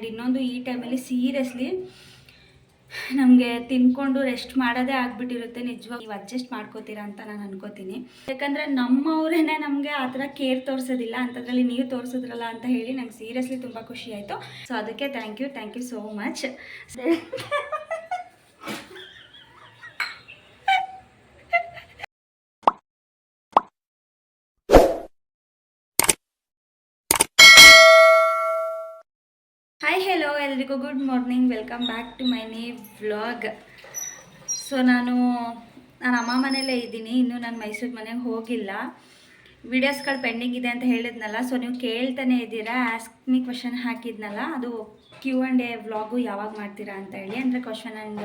And ಇನ್ನೊಂದು ಈ ಟೈಮಲ್ಲಿ ಸೀರಿಯಸ್ಲಿ ನಮಗೆ ತಿನ್ಕೊಂಡು ರೆಸ್ಟ್ ಮಾಡೋದೇ ಆಗ್ಬಿಟ್ಟಿರುತ್ತೆ ನಿಜವಾಗಿ. ನೀವು ಅಡ್ಜಸ್ಟ್ ಮಾಡ್ಕೋತೀರಾ ಅಂತ ನಾನು ಅನ್ಕೋತೀನಿ. ಯಾಕಂದರೆ ನಮ್ಮವರೇನೆ ನಮಗೆ ಆ ಥರ ಕೇರ್ ತೋರಿಸೋದಿಲ್ಲ, ಅಂಥದ್ರಲ್ಲಿ ನೀವು ತೋರಿಸಿದ್ರಲ್ಲ ಅಂತ ಹೇಳಿ ನಂಗೆ ಸೀರಿಯಸ್ಲಿ ತುಂಬ ಖುಷಿ ಆಯಿತು. ಸೊ ಅದಕ್ಕೆ thank you thank you so much hi hello ಎಲ್ರಿಗೂ. Good morning welcome back to my ನೇ ವ್ಲಾಗ್ ಸೊ ನಾನು ನಾನು ಅಮ್ಮ ಮನೇಲೇ ಇದ್ದೀನಿ. ಇನ್ನೂ ನಾನು ಮೈಸೂರು ಮನೆಗೆ ಹೋಗಿಲ್ಲ. ವಿಡಿಯೋಸ್ಗಳು ಪೆಂಡಿಂಗ್ ಇದೆ ಅಂತ ಹೇಳಿದ್ನಲ್ಲ ಸೊ ನೀವು ಕೇಳ್ತಾನೆ ಇದ್ದೀರಾ ಆಸ್ಕ್ ನೀವು ಕ್ವಶನ್ ಹಾಕಿದ್ನಲ್ಲ, ಅದು ಕ್ಯೂ ಆ್ಯಂಡ್ ಎ ವ್ಲಾಗು ಯಾವಾಗ ಮಾಡ್ತೀರಾ ಅಂತ ಹೇಳಿ, ಅಂದರೆ ಕ್ವಶನ್ ಆ್ಯಂಡ್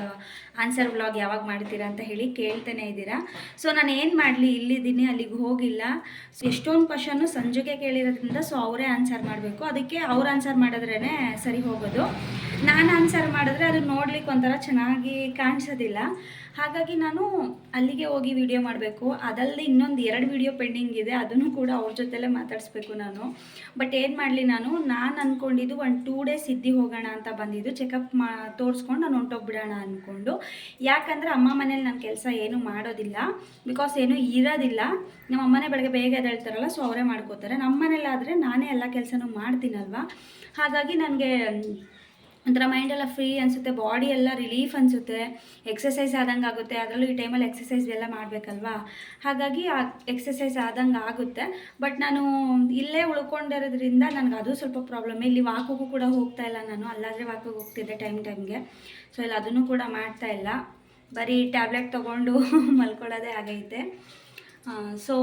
ಆನ್ಸರ್ ವ್ಲಾಗ್ ಯಾವಾಗ ಮಾಡ್ತೀರಾ ಅಂತ ಹೇಳಿ ಕೇಳ್ತಾನೆ ಇದ್ದೀರಾ. ಸೊ ನಾನು ಏನು ಮಾಡಲಿ, ಇಲ್ಲಿದ್ದೀನಿ, ಅಲ್ಲಿಗೆ ಹೋಗಿಲ್ಲ. ಸೊ ಎಷ್ಟೊಂದು ಕ್ವಶನ್ನು ಸಂಜೆಗೆ ಕೇಳಿರೋದ್ರಿಂದ ಸೊ ಅವರೇ ಆನ್ಸರ್ ಮಾಡಬೇಕು. ಅದಕ್ಕೆ ಅವ್ರು ಆನ್ಸರ್ ಮಾಡಿದ್ರೇ ಸರಿ ಹೋಗೋದು. ನಾನು ಆನ್ಸರ್ ಮಾಡಿದ್ರೆ ಅದು ನೋಡ್ಲಿಕ್ಕೆ ಒಂಥರ ಚೆನ್ನಾಗಿ ಕಾಣಿಸೋದಿಲ್ಲ. ಹಾಗಾಗಿ ನಾನು ಅಲ್ಲಿಗೆ ಹೋಗಿ ವಿಡಿಯೋ ಮಾಡಬೇಕು. ಅದಲ್ಲದೆ ಇನ್ನೊಂದು ಎರಡು ವಿಡಿಯೋ ಪೆಂಡಿಂಗ್ ಇದೆ ಅದನ್ನು ಕೂಡ ಅವ್ರ ಜೊತೆಲೇ ಮಾತಾಡಿಸ್ಬೇಕು ನಾನು. ಬಟ್ ಏನು ಮಾಡಲಿ ನಾನು ನಾನು ಅಂದ್ಕೊಂಡಿದ್ದು ಒಂದು ಟೂ ಡೇಸ್ ಇದ್ದು ಹೋಗೋಣ ಅಂತ ಬಂದಿದ್ದು. ಚೆಕಪ್ ಮಾ, ತೋರಿಸ್ಕೊಂಡು ನಾನು ಹೊಂಟೋಗ್ಬಿಡೋಣ ಅಂದ್ಕೊಂಡು ಯಾಕಂದರೆ ಅಮ್ಮ ಮನೇಲಿ ನನ್ನ ಕೆಲಸ ಏನೂ ಮಾಡೋದಿಲ್ಲ. ಬಿಕಾಸ್ ಏನೂ ಇರೋದಿಲ್ಲ. ನಮ್ಮ ಅಮ್ಮನೇ ಬೆಳಗ್ಗೆ ಬೇಗ ಎದ್ದೇಳ್ತಾರಲ್ಲ ಸೊ ಅವರೇ ಮಾಡ್ಕೋತಾರೆ. ನಮ್ಮ ಮನೇಲಾದರೆ ನಾನೇ ಎಲ್ಲ ಕೆಲಸನೂ ಮಾಡ್ತೀನಲ್ವ? ಹಾಗಾಗಿ ನನಗೆ ಒಂಥರ ಮೈಂಡೆಲ್ಲ ಫ್ರೀ ಅನಿಸುತ್ತೆ ಬಾಡಿ ಎಲ್ಲ ರಿಲೀಫ್ ಅನಿಸುತ್ತೆ ಎಕ್ಸಸೈಸ್ ಆದಂಗೆ ಆಗುತ್ತೆ. ಅದರಲ್ಲೂ ಈ ಟೈಮಲ್ಲಿ ಎಕ್ಸಸೈಸ್ ಎಲ್ಲ ಮಾಡಬೇಕಲ್ವಾ? ಹಾಗಾಗಿ ಆ ಎಕ್ಸಸೈಸ್ ಆದಂಗೆ ಆಗುತ್ತೆ. ಬಟ್ ನಾನು ಇಲ್ಲೇ ಉಳ್ಕೊಂಡಿರೋದ್ರಿಂದ ನನಗೆ ಅದು ಸ್ವಲ್ಪ ಪ್ರಾಬ್ಲಮ್ ಇಲ್ಲಿ ವಾಕಿಗೂ ಕೂಡ ಹೋಗ್ತಾ ಇಲ್ಲ ನಾನು. ಅಲ್ಲಾದರೆ ವಾಕಿಗೆ ಹೋಗ್ತಿದ್ದೆ ಟೈಮ್ ಟೈಮ್ಗೆ ಸೊ ಇಲ್ಲಿ, ಅದನ್ನು ಕೂಡ ಮಾಡ್ತಾ ಇಲ್ಲ. ಬರೀ ಟ್ಯಾಬ್ಲೆಟ್ ತೊಗೊಂಡು ಮಲ್ಕೊಳ್ಳೋದೇ ಆಗೈತೆ. ಸೊ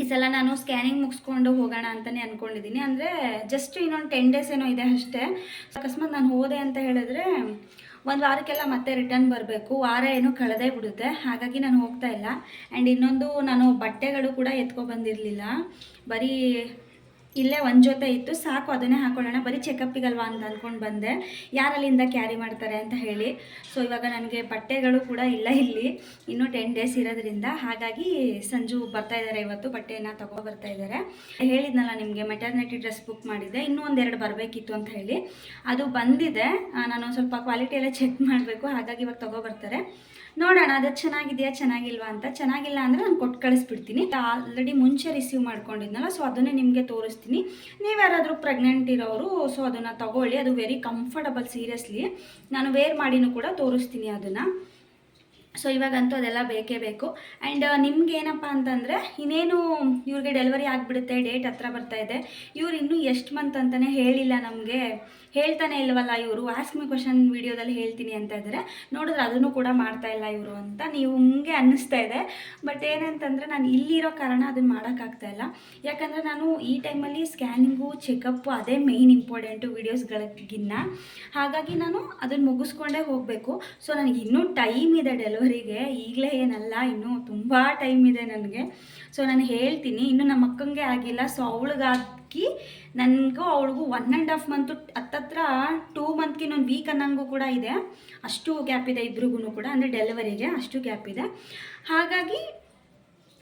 ಈ ಸಲ ನಾನು ಸ್ಕ್ಯಾನಿಂಗ್ ಮುಗಿಸ್ಕೊಂಡು ಹೋಗೋಣ ಅಂತಲೇ ಅಂದ್ಕೊಂಡಿದ್ದೀನಿ ಅಂದರೆ ಜಸ್ಟ್ ಇನ್ನೊಂದು ಟೆನ್ ಡೇಸ್ ಏನೋ ಇದೆ ಅಷ್ಟೇ. ಅಕಸ್ಮಾತ್ ನಾನು ಹೋದೆ ಅಂತ ಹೇಳಿದ್ರೆ ಒಂದು ವಾರಕ್ಕೆಲ್ಲ ಮತ್ತೆ ರಿಟರ್ನ್ ಬರಬೇಕು. ವಾರ ಏನು ಕಳೆದೇ ಬಿಡುತ್ತೆ. ಹಾಗಾಗಿ ನಾನು ಹೋಗ್ತಾ ಇಲ್ಲ. ಆ್ಯಂಡ್ ಇನ್ನೊಂದು ನಾನು ಬಟ್ಟೆಗಳು ಕೂಡ ಎತ್ಕೊಬಂದಿರಲಿಲ್ಲ ಬರೀ ಇಲ್ಲೇ ಒಂದು ಜೊತೆ ಇತ್ತು, ಸಾಕು ಅದನ್ನೇ ಹಾಕೊಳ್ಳೋಣ, ಬರೀ ಚೆಕಪ್ಪಿಗಲ್ವಾ ಅಂತ ಅಂದ್ಕೊಂಡು ಬಂದೆ. ಯಾರಲ್ಲಿಂದ ಕ್ಯಾರಿ ಮಾಡ್ತಾರೆ ಅಂತ ಹೇಳಿ. ಸೊ ಇವಾಗ ನನಗೆ ಬಟ್ಟೆಗಳು ಕೂಡ ಇಲ್ಲ ಇಲ್ಲಿ. ಇನ್ನೂ ಟೆನ್ ಡೇಸ್ ಇರೋದ್ರಿಂದ ಹಾಗಾಗಿ ಸಂಜು ಬರ್ತಾ ಇದ್ದಾರೆ ಇವತ್ತು ಬಟ್ಟೆಯನ್ನು ತಗೋ ಬರ್ತಾ ಇದ್ದಾರೆ ಹೇಳಿದ್ನಲ್ಲ ನಿಮಗೆ ಮೆಟರ್ನಿಟಿ ಡ್ರೆಸ್ ಬುಕ್ ಮಾಡಿದ್ದೆ. ಇನ್ನೂ ಒಂದೆರಡು ಬರಬೇಕಿತ್ತು ಅಂತ ಹೇಳಿ. ಅದು ಬಂದಿದೆ. ನಾನು ಸ್ವಲ್ಪ ಕ್ವಾಲಿಟಿ ಎಲ್ಲ ಚೆಕ್ ಮಾಡಬೇಕು. ಹಾಗಾಗಿ ಇವಾಗ ತಗೋ ಬರ್ತಾರೆ. ನೋಡೋಣ, ಅದು ಚೆನ್ನಾಗಿದೆಯಾ, ಚೆನ್ನಾಗಿಲ್ವಾ ಅಂತ. ಚೆನ್ನಾಗಿಲ್ಲ ಅಂದರೆ ನಾನು ಕೊಟ್ಟು ಕಳಿಸ್ಬಿಡ್ತೀನಿ. ಆಲ್ರೆಡಿ ಮುಂಚೆ ರಿಸೀವ್ ಮಾಡ್ಕೊಂಡಿದ್ನಲ್ಲ ಸೊ ಅದನ್ನೇ ನಿಮಗೆ ತೋರಿಸ್ತೀನಿ. ನೀವು ಯಾರಾದರೂ ಪ್ರೆಗ್ನೆಂಟ್ ಇರೋರು ಸೊ ಅದನ್ನು ತಗೊಳ್ಳಿ. ಅದು ವೆರಿ ಕಂಫರ್ಟಬಲ್ ಸೀರಿಯಸ್ಲಿ ನಾನು ವೇರ್ ಮಾಡಿನೂ ಕೂಡ ತೋರಿಸ್ತೀನಿ ಅದನ್ನು. ಸೊ ಇವಾಗಂತೂ ಅದೆಲ್ಲ ಬೇಕೇ ಬೇಕು. ಆ್ಯಂಡ್ ನಿಮ್ಗೆ ಏನಪ್ಪ ಅಂತಂದರೆ, ಇನ್ನೇನು ಇವ್ರಿಗೆ ಡೆಲಿವರಿ ಆಗಿಬಿಡುತ್ತೆ ಡೇಟ್ ಹತ್ರ ಬರ್ತಾ ಇದೆ. ಇವ್ರು ಇನ್ನೂ ಎಷ್ಟು ಮಂತ್ ಅಂತಲೇ ಹೇಳಿಲ್ಲ ನಮಗೆ. ಹೇಳ್ತಾನೆ ಇಲ್ವಲ್ಲ ಇವರು? ಆಸ್ಕ್ ಮಿ ಕ್ವಶನ್ ವೀಡಿಯೋದಲ್ಲಿ ಹೇಳ್ತೀನಿ ಅಂತ ಇದ್ದಾರೆ ನೋಡಿದ್ರೆ ಅದನ್ನು ಕೂಡ ಮಾಡ್ತಾ ಇಲ್ಲ ಇವರು ಅಂತ ನೀವು ಹಂಗೆ ಅನ್ನಿಸ್ತಾ ಇದೆ. ಬಟ್ ಏನಂತಂದರೆ ನಾನು ಇಲ್ಲಿರೋ ಕಾರಣ ಅದನ್ನು ಮಾಡೋಕ್ಕಾಗ್ತಾ ಇಲ್ಲ. ಯಾಕಂದರೆ ನಾನು ಈ ಟೈಮಲ್ಲಿ ಸ್ಕ್ಯಾನಿಂಗು ಚೆಕಪ್ಪು ಅದೇ ಮೇಯ್ನ್ ಇಂಪಾರ್ಟೆಂಟು ವೀಡಿಯೋಸ್ಗಳಿಗಿನ್ನ ಹಾಗಾಗಿ ನಾನು ಅದನ್ನು ಮುಗಿಸ್ಕೊಂಡೇ ಹೋಗಬೇಕು. ಸೊ ನನಗೆ ಇನ್ನೂ ಟೈಮ್ ಇದೆ ಡೆಲಿವರಿಗೆ ಈಗಲೇ ಏನಲ್ಲ, ಇನ್ನೂ ತುಂಬ ಟೈಮ್ ಇದೆ ನನಗೆ. ಸೊ ನಾನು ಹೇಳ್ತೀನಿ, ಇನ್ನು ನಮ್ಮ ಅಕ್ಕಂಗೆ ಆಗಿಲ್ಲ. ಸೊ ಅವಳಿಗಾಗಿ ನನಗೂ ಅವಳಿಗೂ ಒನ್ ಆ್ಯಂಡ್ ಹಾಫ್ ಮಂತು ಹತ್ತತ್ರ ಟೂ ಮಂತ್ಗೆ ಇನ್ನೊಂದು ವೀಕ್ ಅನ್ನಂಗೂ ಕೂಡ ಇದೆ. ಅಷ್ಟು ಗ್ಯಾಪ್ ಇದೆ ಇಬ್ರಿಗೂ ಕೂಡ, ಅಂದರೆ ಡೆಲಿವರಿಗೆ ಅಷ್ಟು ಗ್ಯಾಪ್ ಇದೆ. ಹಾಗಾಗಿ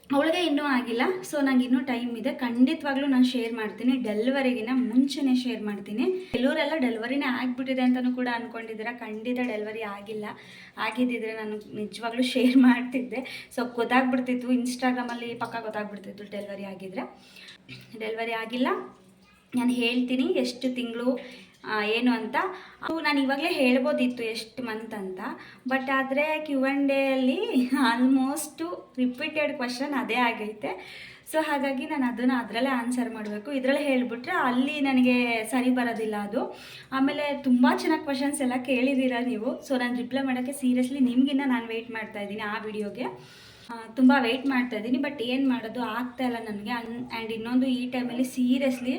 ಅವಳಿಗೆ ಇನ್ನೂ ಆಗಿಲ್ಲ. ಸೊ ನಂಗೆ ಇನ್ನೂ ಟೈಮ್ ಇದೆ. ಖಂಡಿತವಾಗ್ಲೂ ನಾನು ಶೇರ್ ಮಾಡ್ತೀನಿ. ಡೆಲಿವರಿಗಿನ ಮುಂಚೆನೇ ಶೇರ್ ಮಾಡ್ತೀನಿ. ಕೆಲವರೆಲ್ಲ ಡೆಲಿವರಿನೇ ಆಗಿಬಿಟ್ಟಿದೆ ಅಂತಲೂ ಕೂಡ ಅಂದ್ಕೊಂಡಿದ್ದೀರ ಖಂಡಿತ ಡೆಲಿವರಿ ಆಗಿಲ್ಲ. ಆಗಿದ್ದಿದ್ರೆ ನಾನು ನಿಜವಾಗ್ಲೂ ಶೇರ್ ಮಾಡ್ತಿದ್ದೆ. ಸೊ ಗೊತ್ತಾಗ್ಬಿಡ್ತಿತ್ತು. ಇನ್ಸ್ಟಾಗ್ರಾಮಲ್ಲಿ ಪಕ್ಕ ಗೊತ್ತಾಗ್ಬಿಡ್ತಿತ್ತು ಡೆಲಿವರಿ ಆಗಿದ್ರೆ. ಡೆಲಿವರಿ ಆಗಿಲ್ಲ. ನಾನು ಹೇಳ್ತೀನಿ ಎಷ್ಟು ತಿಂಗಳು ಏನು ಅಂತ. ನಾನು ಇವಾಗಲೇ ಹೇಳ್ಬೋದಿತ್ತು ಎಷ್ಟು ಮಂತ್ ಅಂತ. ಬಟ್ ಆದರೆ ಕ್ಯೂ ಆ್ಯಂಡ್ ಡೇಯಲ್ಲಿ ಆಲ್ಮೋಸ್ಟು ರಿಪೀಟೆಡ್ ಕ್ವಶನ್ ಅದೇ ಆಗೈತೆ. ಸೊ ಹಾಗಾಗಿ ನಾನು ಅದನ್ನು ಅದರಲ್ಲೇ ಆನ್ಸರ್ ಮಾಡಬೇಕು. ಇದರಲ್ಲೇ ಹೇಳಿಬಿಟ್ರೆ ಅಲ್ಲಿ ನನಗೆ ಸರಿ ಬರೋದಿಲ್ಲ ಅದು. ಆಮೇಲೆ ತುಂಬ ಚೆನ್ನಾಗಿ ಕ್ವಶನ್ಸ್ ಎಲ್ಲ ಕೇಳಿದ್ದೀರ ನೀವು. ಸೊ ನಾನು ರಿಪ್ಲೈ ಮಾಡೋಕ್ಕೆ ಸೀರಿಯಸ್ಲಿ ನಿಮಗಿನ್ನ ನಾನು ವೆಯ್ಟ್ ಮಾಡ್ತಾ ಇದ್ದೀನಿ ಆ ವಿಡಿಯೋಗೆ ತುಂಬ ವೆಯ್ಟ್ ಮಾಡ್ತಾ ಇದ್ದೀನಿ ಬಟ್ ಏನು ಮಾಡೋದು? ಆಗ್ತಾ ಇಲ್ಲ ನನಗೆ. ಆ್ಯಂಡ್ ಇನ್ನೊಂದು ಈ ಟೈಮಲ್ಲಿ ಸೀರಿಯಸ್ಲಿ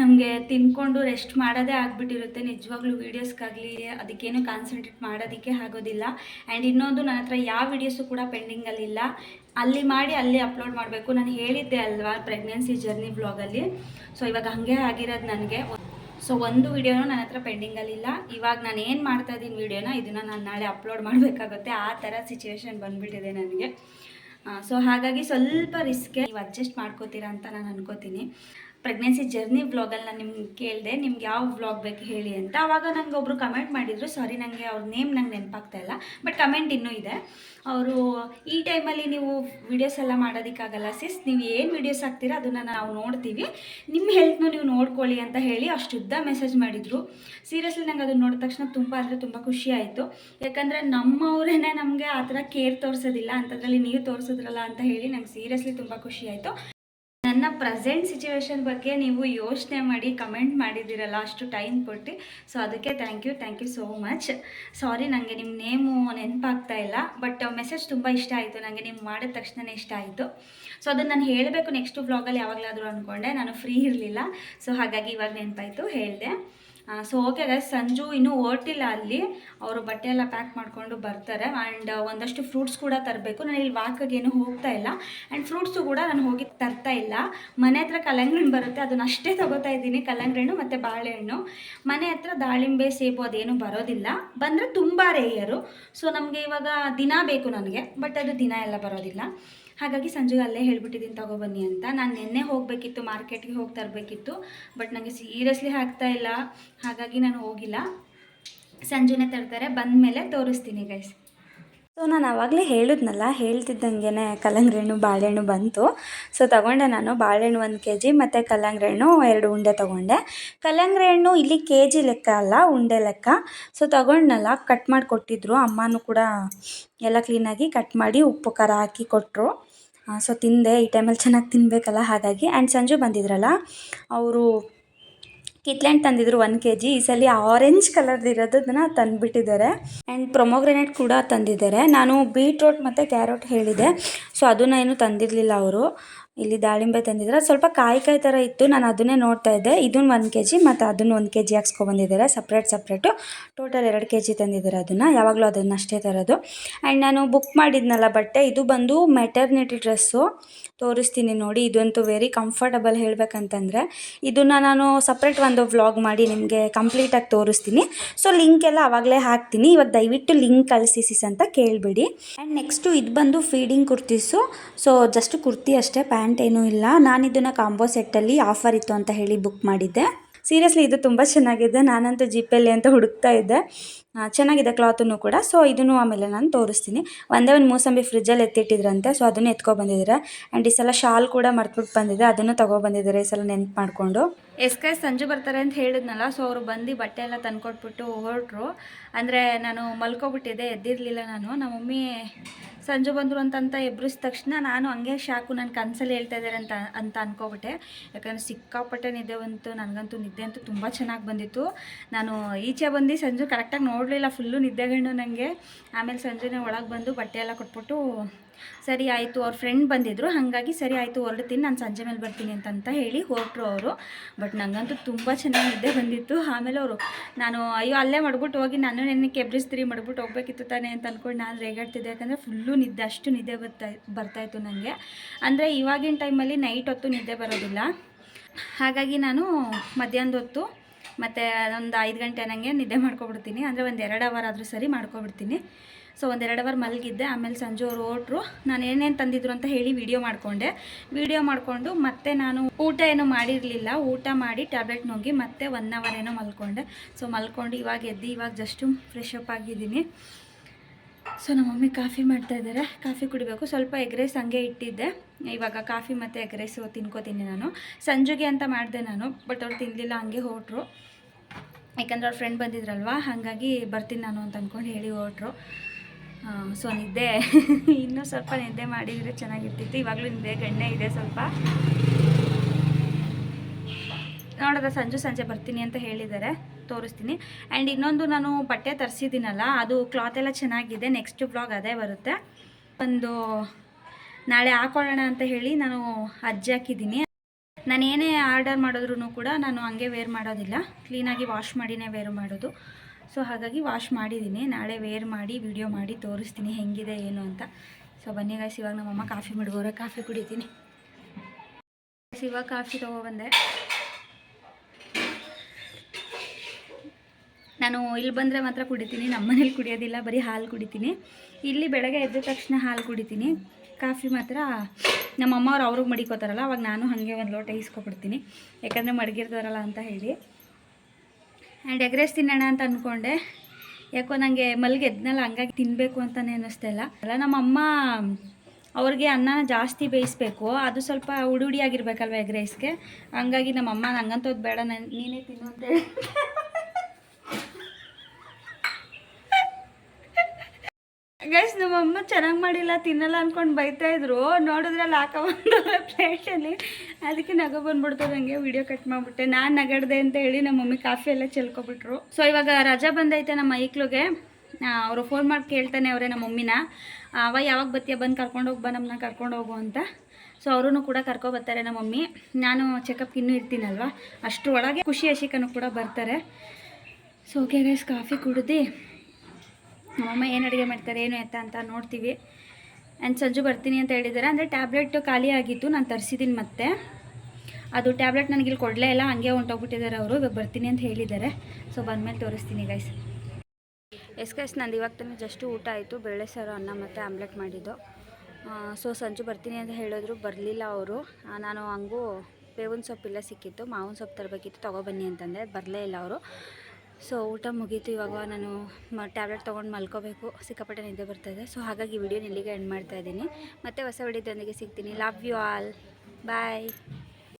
ನಮಗೆ ತಿನ್ಕೊಂಡು ರೆಸ್ಟ್ ಮಾಡೋದೇ ಆಗಿಬಿಟ್ಟಿರುತ್ತೆ. ನಿಜವಾಗ್ಲೂ ವೀಡಿಯೋಸ್ಗಾಗಲಿ ಅದಕ್ಕೇನು ಕಾನ್ಸಂಟ್ರೇಟ್ ಮಾಡೋದಕ್ಕೆ ಆಗೋದಿಲ್ಲ. ಆ್ಯಂಡ್ ಇನ್ನೊಂದು ನನ್ನ ಹತ್ರ ಯಾವ ವೀಡಿಯೋಸು ಕೂಡ ಪೆಂಡಿಂಗಲ್ಲಿಲ್ಲ ಅಲ್ಲಿ ಮಾಡಿ ಅಲ್ಲಿ ಅಪ್ಲೋಡ್ ಮಾಡಬೇಕು. ನಾನು ಹೇಳಿದ್ದೆ ಅಲ್ವಾ ಪ್ರೆಗ್ನೆನ್ಸಿ ಜರ್ನಿ ಬ್ಲಾಗಲ್ಲಿ ಸೊ ಇವಾಗ ಹಾಗೆ ಆಗಿರೋದು ನನಗೆ. ಸೊ ಒಂದು ವಿಡಿಯೋನು ನನ್ನ ಹತ್ರ ಪೆಂಡಿಂಗಲ್ಲಿಲ್ಲ ಇವಾಗ ನಾನು ಏನು ಮಾಡ್ತಾ ಇದ್ದೀನಿ ವೀಡಿಯೋನ ಇದನ್ನು ನಾನು ನಾಳೆ ಅಪ್ಲೋಡ್ ಮಾಡಬೇಕಾಗುತ್ತೆ. ಆ ಥರ ಸಿಚುವೇಶನ್ ಬಂದುಬಿಟ್ಟಿದೆ ನನಗೆ. ಸೊ ಹಾಗಾಗಿ ಸ್ವಲ್ಪ ರಿಸ್ಕೆ ನೀವು ಅಡ್ಜಸ್ಟ್ ಮಾಡ್ಕೋತೀರಾ ಅಂತ ನಾನು ಅನ್ಕೋತೀನಿ. ಪ್ರೆಗ್ನೆನ್ಸಿ ಜರ್ನಿ ವ್ಲಾಗಲ್ಲಿ ನಾನು ನಿಮ್ಗೆ ಕೇಳಿದೆ, ನಿಮ್ಗೆ ಯಾವ ವ್ಲಾಗ್ ಬೇಕು ಹೇಳಿ ಅಂತ. ಆವಾಗ ನಂಗೆ ಒಬ್ಬರು ಕಮೆಂಟ್ ಮಾಡಿದರು ಸಾರಿ ನನಗೆ ಅವ್ರ ನೇಮ್ ನಂಗೆ ನೆನಪಾಗ್ತಾ ಇಲ್ಲ ಬಟ್ ಕಮೆಂಟ್ ಇನ್ನೂ ಇದೆ. ಅವರು, ಈ ಟೈಮಲ್ಲಿ ನೀವು ವೀಡಿಯೋಸ್ ಎಲ್ಲ ಮಾಡೋದಕ್ಕಾಗಲ್ಲ ಸಿಸ್ ನೀವು ಏನು ವೀಡಿಯೋಸ್ ಹಾಕ್ತೀರಾ ಅದನ್ನು ನಾವು ನೋಡ್ತೀವಿ. ನಿಮ್ಮ ಹೆಲ್ತ್ನೂ ನೀವು ನೋಡ್ಕೊಳ್ಳಿ ಅಂತ ಹೇಳಿ ಅಷ್ಟುದ್ದ ಮೆಸೇಜ್ ಮಾಡಿದರು. ಸೀರಿಯಸ್ಲಿ ನಂಗೆ ಅದನ್ನು ನೋಡಿದ ತಕ್ಷಣ ತುಂಬ ಅಂದರೆ ತುಂಬ ಖುಷಿ ಆಯಿತು. ಯಾಕಂದರೆ ನಮ್ಮವರೇ ನಮಗೆ ಆ ಥರ ಕೇರ್ ತೋರಿಸೋದಿಲ್ಲ ಅಂಥದ್ರಲ್ಲಿ ನೀವು ತೋರಿಸಿದ್ರಲ್ಲ ಅಂತ ಹೇಳಿ ನಂಗೆ ಸೀರಿಯಸ್ಲಿ ತುಂಬ ಖುಷಿ ಆಯಿತು. ನನ್ನ ಪ್ರೆಸೆಂಟ್ ಸಿಚುವೇಶನ್ ಬಗ್ಗೆ ನೀವು ಯೋಚನೆ ಮಾಡಿ ಕಮೆಂಟ್ ಮಾಡಿದ್ದೀರಲ್ಲ, ಅಷ್ಟು ಟೈಮ್ ಕೊಟ್ಟು. ಸೊ ಅದಕ್ಕೆ thank you thank you so much sorry ನನಗೆ ನಿಮ್ಮ ನೇಮು ನೆನಪಾಗ್ತಾ ಇಲ್ಲ ಬಟ್ ಮೆಸೇಜ್ ತುಂಬ ಇಷ್ಟ ಆಯಿತು. ನನಗೆ ನೀವು ಮಾಡಿದ ತಕ್ಷಣವೇ ಇಷ್ಟ ಆಯಿತು. ಸೊ ಅದನ್ನು ನಾನು ಹೇಳಬೇಕು ನೆಕ್ಸ್ಟ್ ವ್ಲಾಗಲ್ಲಿ ಯಾವಾಗಲಾದರೂ ಅಂದ್ಕೊಂಡೆ ನಾನು ಫ್ರೀ ಇರಲಿಲ್ಲ. ಸೊ ಹಾಗಾಗಿ ಇವಾಗ ನೆನಪಾಯಿತು, ಹೇಳಿದೆ. ಸೊ ಓಕೆ ಗೈಸ್ ಸಂಜು ಇನ್ನೂ ಹೊರಟಿಲ್ಲ ಅಲ್ಲಿ. ಅವರು ಬಟ್ಟೆ ಎಲ್ಲ ಪ್ಯಾಕ್ ಮಾಡಿಕೊಂಡು ಬರ್ತಾರೆ. ಆ್ಯಂಡ್ ಒಂದಷ್ಟು ಫ್ರೂಟ್ಸ್ ಕೂಡ ತರಬೇಕು. ನಾನು ಇಲ್ಲಿ ವಾಕಿಗೆ ಏನು ಹೋಗ್ತಾ ಇಲ್ಲ. ಆ್ಯಂಡ್ ಫ್ರೂಟ್ಸು ಕೂಡ ನಾನು ಹೋಗಿ ತರ್ತಾ ಇಲ್ಲ. ಮನೆ ಹತ್ರ ಕಲ್ಲಂಗಡಿ ಹಣ್ಣು ಬರುತ್ತೆ. ಅದನ್ನ ಅಷ್ಟೇ ತಗೋತಾ ಇದ್ದೀನಿ. ಕಲ್ಲಂಗಿ ಹಣ್ಣು ಮತ್ತು ಬಾಳೆಹಣ್ಣು. ಮನೆ ಹತ್ರ ದಾಳಿಂಬೆ, ಸೇಬು ಅದೇನು ಬರೋದಿಲ್ಲ. ಬಂದರೆ ತುಂಬ ರೇಯರು ಸೊ ನಮಗೆ ಇವಾಗ ದಿನ ಬೇಕು ನನಗೆ. ಬಟ್ ಅದು ದಿನ ಎಲ್ಲ ಬರೋದಿಲ್ಲ. ಹಾಗಾಗಿ ಸಂಜೆಗೆ ಅಲ್ಲೇ ಹೇಳ್ಬಿಟ್ಟಿದ್ದೀನಿ ತಗೊಬನ್ನಿ ಅಂತ. ನಾನು ನಿನ್ನೆ ಹೋಗಬೇಕಿತ್ತು, ಮಾರ್ಕೆಟ್ಗೆ ಹೋಗಿ ತರಬೇಕಿತ್ತು, ಬಟ್ ನನಗೆ ಸೀರಿಯಸ್ಲಿ ಆಗ್ತಾ ಇಲ್ಲ. ಹಾಗಾಗಿ ನಾನು ಹೋಗಿಲ್ಲ. ಸಂಜೆನೇ ತರ್ತಾರೆ ಬಂದ ಮೇಲೆ ತೋರಿಸ್ತೀನಿ ಗೈಸ್ ಸೊ ನಾನು ಆವಾಗಲೇ ಹೇಳಿದ್ನಲ್ಲ ಹೇಳ್ತಿದ್ದಂಗೆ ಕಲ್ಲಂಗಡಿ ಹಣ್ಣು, ಬಾಳೆಹಣ್ಣು ಬಂತು. ಸೊ ತಗೊಂಡೆ ನಾನು, ಬಾಳೆಹಣ್ಣು ಒಂದು ಕೆ ಜಿ ಮತ್ತು ಕಲ್ಲಂಗಡಿ ಹಣ್ಣು ಎರಡು ಉಂಡೆ ತೊಗೊಂಡೆ. ಕಲ್ಲಂಗಡಿ ಹಣ್ಣು ಇಲ್ಲಿ ಕೆ ಜಿ ಲೆಕ್ಕ ಅಲ್ಲ, ಉಂಡೆ ಲೆಕ್ಕ. ಸೊ ತಗೊಂಡ್ನಲ್ಲ, ಕಟ್ ಮಾಡಿ ಕೊಟ್ಟಿದ್ರು. ಅಮ್ಮನೂ ಕೂಡ ಎಲ್ಲ ಕ್ಲೀನಾಗಿ ಕಟ್ ಮಾಡಿ ಉಪ್ಪು, ಖಾರ ಹಾಕಿ ಕೊಟ್ಟರು ಸೊ ತಿಂದೆ, ಈ ಟೈಮಲ್ಲಿ ಚೆನ್ನಾಗಿ ತಿನ್ನಬೇಕಲ್ಲ ಹಾಗಾಗಿ. ಆ್ಯಂಡ್ ಸಂಜು ಬಂದಿದ್ರಲ್ಲ, ಅವರು ಕಿತ್ಲೆಹಣ್ಣು ತಂದಿದ್ರು ಒನ್ ಕೆ ಜಿ ಈ ಸಲ ಆರೆಂಜ್ ಕಲರ್ದು ಇರೋದನ್ನ ತಂದುಬಿಟ್ಟಿದ್ದಾರೆ. ಆ್ಯಂಡ್ ಪ್ರೊಮೋಗ್ರೆನೇಟ್ ಕೂಡ ತಂದಿದ್ದಾರೆ. ನಾನು ಬೀಟ್ರೋಟ್ ಮತ್ತು ಕ್ಯಾರೋಟ್ ಹೇಳಿದೆ. ಸೊ ಅದನ್ನ ಏನು ತಂದಿರಲಿಲ್ಲ ಅವರು. ಇಲ್ಲಿ ದಾಳಿಂಬೆ ತಂದಿದ್ದಾರೆ. ಸ್ವಲ್ಪ ಕಾಯಿ ಕಾಯಿ ಥರ ಇತ್ತು. ನಾನು ಅದನ್ನೇ ನೋಡ್ತಾ ಇದ್ದೆ. ಇದನ್ನು ಒಂದು ಕೆ ಜಿ ಮತ್ತು ಅದನ್ನು ಒಂದು ಕೆ ಜಿ ಹಾಕ್ಸ್ಕೊಬಂದಿದ್ದಾರೆ ಸಪ್ರೇಟ್ ಸಪ್ರೇಟು ಟೋಟಲ್ ಎರಡು ಕೆ ಜಿ ತಂದಿದ್ದಾರೆ ಅದನ್ನು. ಯಾವಾಗಲೂ ಅದನ್ನು ಅಷ್ಟೇ ತರೋದು. ಆ್ಯಂಡ್ ನಾನು ಬುಕ್ ಮಾಡಿದ್ನಲ್ಲ ಬಟ್ಟೆ. ಇದು ಬಂದು ಮೆಟರ್ನಿಟಿ ಡ್ರೆಸ್ಸು ತೋರಿಸ್ತೀನಿ ನೋಡಿ. ಇದಂತೂ ವೆರಿ ಕಂಫರ್ಟಬಲ್ ಹೇಳಬೇಕಂತಂದರೆ. ಇದನ್ನು ನಾನು ಸಪ್ರೇಟ್ ಒಂದು ವ್ಲಾಗ್ ಮಾಡಿ ನಿಮಗೆ ಕಂಪ್ಲೀಟಾಗಿ ತೋರಿಸ್ತೀನಿ. ಸೊ ಲಿಂಕ್ ಎಲ್ಲ ಆವಾಗಲೇ ಹಾಕ್ತೀನಿ. ಇವಾಗ ದಯವಿಟ್ಟು ಲಿಂಕ್ ಕಳಿಸಿ ಸಿಸ್ ಅಂತ ಕೇಳಿಬಿಡಿ. ಆ್ಯಂಡ್ ನೆಕ್ಸ್ಟು ಇದು ಬಂದು feeding kurtis so just kurti ಅಷ್ಟೇ ಪ್ಯಾಂಟ್ ಏನೂ ಇಲ್ಲ. ನಾನು ಇದನ್ನು ಕಾಂಬೋ ಸೆಟ್ಟಲ್ಲಿ ಆಫರ್ ಇತ್ತು ಅಂತ ಹೇಳಿ ಬುಕ್ ಮಾಡಿದ್ದೆ. ಸೀರಿಯಸ್ಲಿ ಇದು ತುಂಬ ಚೆನ್ನಾಗಿದೆ. ನಾನಂತೂ ಜಿಪೇಲಿ ಅಂತ ಹುಡುಕ್ತಾ ಇದ್ದೆ. ಚೆನ್ನಾಗಿದೆ ಕ್ಲಾತನ್ನು ಕೂಡ. ಸೊ ಇದನ್ನು ಆಮೇಲೆ ನಾನು ತೋರಿಸ್ತೀನಿ. ಒಂದೇ ಒಂದು ಮೂಸಂಬಿ ಫ್ರಿಜ್ಜಲ್ಲಿ ಎತ್ತಿಟ್ಟಿದ್ರಂತೆ. ಸೊ ಅದನ್ನು ಎತ್ಕೊಬಂದಿದ್ದಾರೆ ಆ್ಯಂಡ್ ಈ ಸಲ ಶಾಲ್ ಕೂಡ ಮರ್ತ್ಬಿಟ್ಟು ಬಂದಿದೆ. ಅದನ್ನು ತೊಗೊಬಂದಿದ್ದಾರೆ ಈ ಸಲ ನೆನ್ಪು ಮಾಡಿಕೊಂಡು. ಎಸ್ಕೆ ಸಂಜೆ ಬರ್ತಾರೆ ಅಂತ ಹೇಳಿದ್ನಲ್ಲ. ಸೊ ಅವರು ಬಂದು ಬಟ್ಟೆ ಎಲ್ಲ ತಂದ್ಕೊಟ್ಬಿಟ್ಟು ಹೊರಟ್ರು. ಅಂದರೆ ನಾನು ಮಲ್ಕೊಬಿಟ್ಟಿದ್ದೆ, ಎದ್ದಿರಲಿಲ್ಲ ನಾನು. ನಮ್ಮ ಮಮ್ಮಿ ಸಂಜೆ ಬಂದರು ಅಂತಂತ ಎಬ್ರಿಸಿದ ತಕ್ಷಣ ನಾನು ಹಂಗೆ ಶಾಕು ನನ್ನ ಕನಸಲ್ಲಿ ಹೇಳ್ತಾ ಇದ್ದಾರೆ ಅಂತ ಅಂತ ಅಂದ್ಕೋಬಿಟ್ಟೆ ಯಾಕಂದರೆ ಸಿಕ್ಕಾಪಟ್ಟೆ ನಿದ್ದೆ ಬಂತು, ನನಗಂತೂ ನಿದ್ದೆ ಅಂತೂ ತುಂಬ ಚೆನ್ನಾಗಿ ಬಂದಿತ್ತು. ನಾನು ಈಚೆ ಬಂದು ಸಂಜೆ ಕರೆಕ್ಟಾಗಿ ನೋಡಲಿಲ್ಲ ಫುಲ್ಲು ನಿದ್ದೆಗಣ್ಣು ನನಗೆ ಆಮೇಲೆ ಸಂಜೆನೇ ಒಳಗೆ ಬಂದು ಬಟ್ಟೆ ಎಲ್ಲ ಕೊಟ್ಬಿಟ್ಟು ಸರಿ ಆಯಿತು, ಅವ್ರ ಫ್ರೆಂಡ್ ಬಂದಿದ್ದರು ಹಾಗಾಗಿ ಸರಿ ಆಯಿತು, ಹೊರಡ್ತೀನಿ, ನಾನು ಸಂಜೆ ಮೇಲೆ ಬರ್ತೀನಿ ಅಂತಂತ ಹೇಳಿ ಹೊರಟ್ರು ಅವರು. ಬಟ್ ನನಗಂತೂ ತುಂಬ ಚೆನ್ನಾಗಿ ನಿದ್ದೆ ಬಂದಿತ್ತು. ಆಮೇಲೆ ಅವರು, ನಾನು, ಅಯ್ಯೋ, ಅಲ್ಲೇ ಮಾಡ್ಬಿಟ್ಟು ಹೋಗಿ, ನಾನು ನೆನ್ನೆ ಕೆಬ್ರಿಸ್ತೀರಿ ಮಾಡ್ಬಿಟ್ಟು ಹೋಗ್ಬೇಕಿತ್ತು ತಾನೇ ಅಂತ ಅಂದ್ಕೊಂಡು ನಾನು ರೇಗಾಡ್ತಿದ್ದೆ. ಯಾಕಂದರೆ ಫುಲ್ಲು ನಿದ್ದೆ, ಅಷ್ಟು ನಿದ್ದೆ ಬರ್ತಾ ಬರ್ತಾಯಿತ್ತು ನನಗೆ ಅಂದರೆ ಇವಾಗಿನ ಟೈಮಲ್ಲಿ ನೈಟ್ ಹೊತ್ತು ನಿದ್ದೆ ಬರೋದಿಲ್ಲ. ಹಾಗಾಗಿ ನಾನು ಮಧ್ಯಾಹ್ನದ ಹೊತ್ತು ಮತ್ತು ಒಂದು ಐದು ಗಂಟೆ ನನಗೆ ನಿದ್ದೆ ಮಾಡ್ಕೊಬಿಡ್ತೀನಿ. ಅಂದರೆ ಒಂದು ಎರಡು ಅವರ್ ಆದರೂ ಸರಿ ಮಾಡ್ಕೊಬಿಡ್ತೀನಿ. ಸೊ ಒಂದೆರಡು ಅವರ್ ಮಲಗಿದ್ದೆ, ಆಮೇಲೆ ಸಂಜೆ ಅವರು ಹೊರಟ್ರು. ನಾನು ಏನೇನು ತಂದಿದ್ರು ಅಂತ ಹೇಳಿ ವಿಡಿಯೋ ಮಾಡಿಕೊಂಡೆ. ವಿಡಿಯೋ ಮಾಡಿಕೊಂಡು ಮತ್ತೆ ನಾನು ಊಟ ಏನೂ ಮಾಡಿರಲಿಲ್ಲ. ಊಟ ಮಾಡಿ ಟ್ಯಾಬ್ಲೆಟ್ ನುಂಗಿ ಮತ್ತೆ ಒನ್ ಅವರ್ ಏನೋ ಮಲ್ಕೊಂಡೆ. ಸೊ ಮಲ್ಕೊಂಡು ಇವಾಗ ಎದ್ದು ಇವಾಗ ಜಸ್ಟು ಫ್ರೆಶ್ ಅಪ್ ಆಗಿದ್ದೀನಿ. ಸೊ ನಮ್ಮ ಮಮ್ಮಿ ಕಾಫಿ ಮಾಡ್ತಾ ಇದ್ದಾರೆ. ಕಾಫಿ ಕುಡಿಬೇಕು. ಸ್ವಲ್ಪ ಎಗ್ ರೈಸ್ ಹಂಗೆ ಇಟ್ಟಿದ್ದೆ. ಇವಾಗ ಕಾಫಿ ಮತ್ತು ಎಗ್ ರೈಸು ತಿನ್ಕೋತೀನಿ ನಾನು. ಸಂಜೆಗೆ ಅಂತ ಮಾಡಿದೆ ನಾನು ಬಟ್ ಅವ್ರು ತಿನ್ನಲಿಲ್ಲ ಹಂಗೆ ಹೊರಟ್ರು. ಯಾಕಂದ್ರೆ ಅವ್ರ ಫ್ರೆಂಡ್ ಬಂದಿದ್ರಲ್ವಾ, ಹಾಗಾಗಿ ಬರ್ತೀನಿ ನಾನು ಅಂತ ಅಂದ್ಕೊಂಡು ಹೇಳಿ ಹೊರಟ್ರು. ಸೊ ನಿದ್ದೆ ಇನ್ನೂ ಸ್ವಲ್ಪ ನಿದ್ದೆ ಮಾಡಿದರೆ ಚೆನ್ನಾಗಿರ್ತಿತ್ತು. ಇವಾಗಲೂ ನಿದ್ದೆ ಗಣ್ಣೆ ಇದೆ ಸ್ವಲ್ಪ. ನೋಡೋದ, ಸಂಜು ಸಂಜೆ ಬರ್ತೀನಿ ಅಂತ ಹೇಳಿದ್ದಾರೆ. ತೋರಿಸ್ತೀನಿ. ಆ್ಯಂಡ್ ಇನ್ನೊಂದು ನಾನು ಬಟ್ಟೆ ತರಿಸಿದ್ದೀನಲ್ಲ, ಅದು ಕ್ಲಾತ್ ಎಲ್ಲ ಚೆನ್ನಾಗಿದೆ. ನೆಕ್ಸ್ಟ್ ಬ್ಲಾಗ್ ಅದೇ ಬರುತ್ತೆ. ಒಂದು ನಾಳೆ ಹಾಕೊಳ್ಳೋಣ ಅಂತ ಹೇಳಿ ನಾನು ಅಜ್ಜಿ ಹಾಕಿದ್ದೀನಿ. ನಾನು ಏನೇ ಆರ್ಡರ್ ಮಾಡಿದ್ರೂ ಕೂಡ ನಾನು ಹಂಗೆ ವೇರ್ ಮಾಡೋದಿಲ್ಲ. ಕ್ಲೀನಾಗಿ ವಾಶ್ ಮಾಡಿನೇ ವೇರ್ ಮಾಡೋದು. ಸೊ ಹಾಗಾಗಿ ವಾಶ್ ಮಾಡಿದ್ದೀನಿ. ನಾಳೆ ವೇರ್ ಮಾಡಿ ವಿಡಿಯೋ ಮಾಡಿ ತೋರಿಸ್ತೀನಿ ಹೆಂಗಿದೆ, ಏನು ಅಂತ. ಸೊ ಬನ್ನಿ ಗಾಯ್ಸ್ ಇವಾಗ ನಮ್ಮಮ್ಮ ಕಾಫಿ ಮಡ್ಗೋರೆ ಕಾಫಿ ಕುಡಿತೀನಿ. ಇವಾಗ ಕಾಫಿ ತೊಗೊಬಂದೆ ನಾನು ಇಲ್ಲಿ ಬಂದರೆ ಮಾತ್ರ ಕುಡಿತೀನಿ. ನಮ್ಮ ಮನೇಲಿ ಕುಡಿಯೋದಿಲ್ಲ, ಬರೀ ಹಾಲು ಕುಡಿತೀನಿ. ಇಲ್ಲಿ ಬೆಳಗ್ಗೆ ಎದ್ದ ತಕ್ಷಣ ಹಾಲು ಕುಡಿತೀನಿ. ಕಾಫಿ ಮಾತ್ರ ನಮ್ಮಮ್ಮ ಅವ್ರು ಅವ್ರಿಗೆ ಮಡಿಕೋತಾರಲ್ಲ, ಅವಾಗ ನಾನು ಹಾಗೆ ಒಂದು ಲೋಟ ಇಸ್ಕೊಬಿಡ್ತೀನಿ ಯಾಕಂದರೆ ಮಡಗಿರ್ತಾರಲ್ಲ ಅಂತ ಹೇಳಿ. ಆ್ಯಂಡ್ ಎಗ್ ರೈಸ್ ತಿನ್ನೋಣ ಅಂತ ಅಂದ್ಕೊಂಡೆ. ಯಾಕೋ ನನಗೆ ಮಲ್ಗೆ ಎದ್ನಲ್ಲ, ಹಂಗಾಗಿ ತಿನ್ನಬೇಕು ಅಂತಲೇ ಅನ್ನಿಸ್ತಾ ಇಲ್ಲ. ಅಲ್ಲ, ನಮ್ಮಮ್ಮ ಅವ್ರಿಗೆ ಅನ್ನ ಜಾಸ್ತಿ ಬೇಯಿಸ್ಬೇಕು. ಅದು ಸ್ವಲ್ಪ ಉಡಿಯಾಗಿರ್ಬೇಕಲ್ವ ಎಗ್ ರೈಸ್ಗೆ ಹಂಗಾಗಿ ನಮ್ಮಮ್ಮ ನಂಗಂತದ್ದು ಬೇಡ ನಾನು ನೀನೇ ತಿನ್ನು ಗೈಸ್ ನಮ್ಮ ಅಮ್ಮ ಚೆನ್ನಾಗಿ ಮಾಡಿಲ್ಲ, ತಿನ್ನಲ್ಲ ಅನ್ಕೊಂಡು ಬೈತಾ ಇದ್ರು. ನೋಡಿದ್ರೆ ಹಾಕ ಒಂದು ಪ್ಲೇಟಲ್ಲಿ ಅದಕ್ಕೆ ನಗು ಬಂದ್ಬಿಡ್ತದೆ ಹಂಗೆ ವಿಡಿಯೋ ಕಟ್ ಮಾಡಿಬಿಟ್ಟೆ. ನಾನು ನಗಡ್ದೆ ಅಂತ ಹೇಳಿ ನಮ್ಮ ಮಮ್ಮಿ ಕಾಫಿ ಎಲ್ಲ ಚೆಲ್ಕೊಬಿಟ್ರು. ಸೊ ಇವಾಗ ರಜಾ ಬಂದೈತೆ ನಮ್ಮ ಐಕ್ಲುಗೆ ಅವರು ಫೋನ್ ಮಾಡಿ ಕೇಳ್ತಾನೆ ಅವರೇ ನಮ್ಮ ಮಮ್ಮಿನ. ಅವ ಯಾವಾಗ ಬತ್ತಿಯ ಬಂದು ಕರ್ಕೊಂಡು ಹೋಗಿ, ಬಾ ನಮ್ಮನ್ನ ಕರ್ಕೊಂಡು ಹೋಗು ಅಂತ. ಸೊ ಅವರೂ ಕೂಡ ಕರ್ಕೊ ಬರ್ತಾರೆ ನಮ್ಮ ಮಮ್ಮಿ. ನಾನು ಚೆಕಪ್ ಇನ್ನೂ ಇರ್ತೀನಲ್ವ? ಅಷ್ಟು ಒಳಗೆ ಖುಷಿ ಅಶಿಕನು ಕೂಡ ಬರ್ತಾರೆ. ಸೊ ಓಕೆ ಗೈಸ್ ಕಾಫಿ ಕುಡ್ದು. ನಮ್ಮಮ್ಮ ಏನು ಅಡುಗೆ ಮಾಡ್ತಾರೆ, ಏನು ಎತ್ತ ಅಂತ ನೋಡ್ತೀವಿ. ಆ್ಯಂಡ್ ಸಂಜು ಬರ್ತೀನಿ ಅಂತ ಹೇಳಿದ್ದಾರೆ ಅಂದರೆ ಟ್ಯಾಬ್ಲೆಟ್ ಖಾಲಿ ಆಗಿತ್ತು, ನಾನು ತರಿಸಿದ್ದೀನಿ ಮತ್ತೆ. ಅದು ಟ್ಯಾಬ್ಲೆಟ್ ನನಗೆ ಇಲ್ಲಿ ಕೊಡಲೇ ಇಲ್ಲ, ಹಂಗೆ ಹೊಂಟೋಗ್ಬಿಟ್ಟಿದ್ದಾರೆ ಅವರು. ಇವಾಗ ಬರ್ತೀನಿ ಅಂತ ಹೇಳಿದ್ದಾರೆ ಸೊ ಬಂದಮೇಲೆ ತೋರಿಸ್ತೀನಿ ಗೈಸ್ ಎಸ್ ಗೈಸ್ ನಂದು ಇವಾಗ ತಾನೇ ಜಸ್ಟ್ ಊಟ ಆಯಿತು. ಬೇಳೆ ಸಾರು, ಅನ್ನ ಮತ್ತು ಆಮ್ಲೆಟ್ ಮಾಡಿದ್ದು. ಸೊ ಸಂಜು ಬರ್ತೀನಿ ಅಂತ ಹೇಳಿದ್ರು, ಬರಲಿಲ್ಲ ಅವರು. ನಾನು ಹಂಗೂ ಬೇವಿನ ಸೊಪ್ಪಿಲ್ಲ ಸಿಕ್ಕಿತ್ತು. ಮಾವಿನ ಸೊಪ್ಪು ತರಬೇಕಿತ್ತು ತೊಗೊಬನ್ನಿ ಅಂತಂದೆ. ಬರಲೇ ಇಲ್ಲ ಅವರು. ಸೊ ಊಟ ಮುಗೀತು, ಇವಾಗ ನಾನು ಮ, ಟ್ಯಾಬ್ಲೆಟ್ ತೊಗೊಂಡು ಮಲ್ಕೋಬೇಕು. ಸಿಕ್ಕಾಪಟ್ಟೆ ನಿದ್ದೆ ಬರ್ತಾಯಿದೆ ಸೊ ಹಾಗಾಗಿ ವಿಡಿಯೋನ ಇಲ್ಲಿಗೆ ಎಂಡ್ ಮಾಡ್ತಾ ಇದ್ದೀನಿ. ಮತ್ತೆ ಹೊಸ ವಿಡಿಯೋದೊಂದಿಗೆ ಸಿಗ್ತೀನಿ. Love you all bye